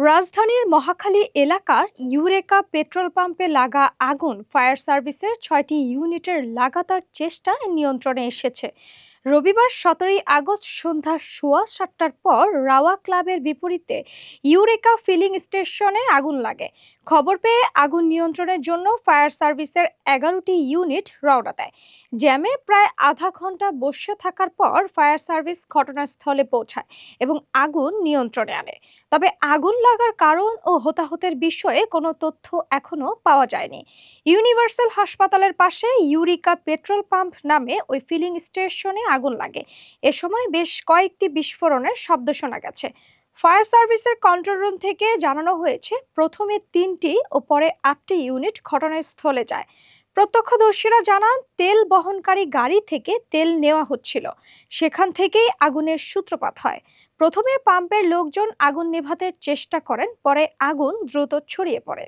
রাজধানীর মহাখালী এলাকার eureka petrol পাম্পে লাগা আগুন ফায়ার সার্ভিসের ছয়টি ইউনিটের লাগাতার চেষ্টা নিয়ন্ত্রণে এসেছে। রবিবার সতেরোই আগস্ট সন্ধ্যা সোয়া সাতটার পর রাওয়া ক্লাবের বিপরীতে ইউরেকা ফিলিং স্টেশনে আগুন লাগে। খবর পেয়ে আগুন নিয়ন্ত্রণের জন্য ফায়ার সার্ভিসের এগারোটি ইউনিট রওনা দেয়। জ্যামে প্রায় আধা ঘণ্টা বসে থাকার পর ফায়ার সার্ভিস ঘটনাস্থলে পৌঁছায় এবং আগুন নিয়ন্ত্রণে আনে। তবে আগুন লাগার কারণ ও হতাহতের বিষয়ে কোনো তথ্য এখনও পাওয়া যায়নি। ইউনিভার্সাল হাসপাতালের পাশে ইউরিকা পেট্রোল পাম্প নামে ওই ফিলিং স্টেশনে আগুন লাগে। এ সময় বেশ কয়েকটি বিস্ফোরণের শব্দ শোনা গেছে। ফায়ার সার্ভিসের কন্ট্রোল রুম থেকে জানানো হয়েছে, প্রথমে তিনটি ও পরে আটটি ইউনিট ঘটনাস্থলে যায়। প্রত্যক্ষদর্শীরা জানান, তেল বহনকারী গাড়ি থেকে তেল নেওয়া হচ্ছিল। সেখান থেকেই আগুনের সূত্রপাত হয়। প্রথমে পাম্পের লোকজন আগুন নেভাতে চেষ্টা করেন, পরে আগুন দ্রুত ছড়িয়ে পড়ে।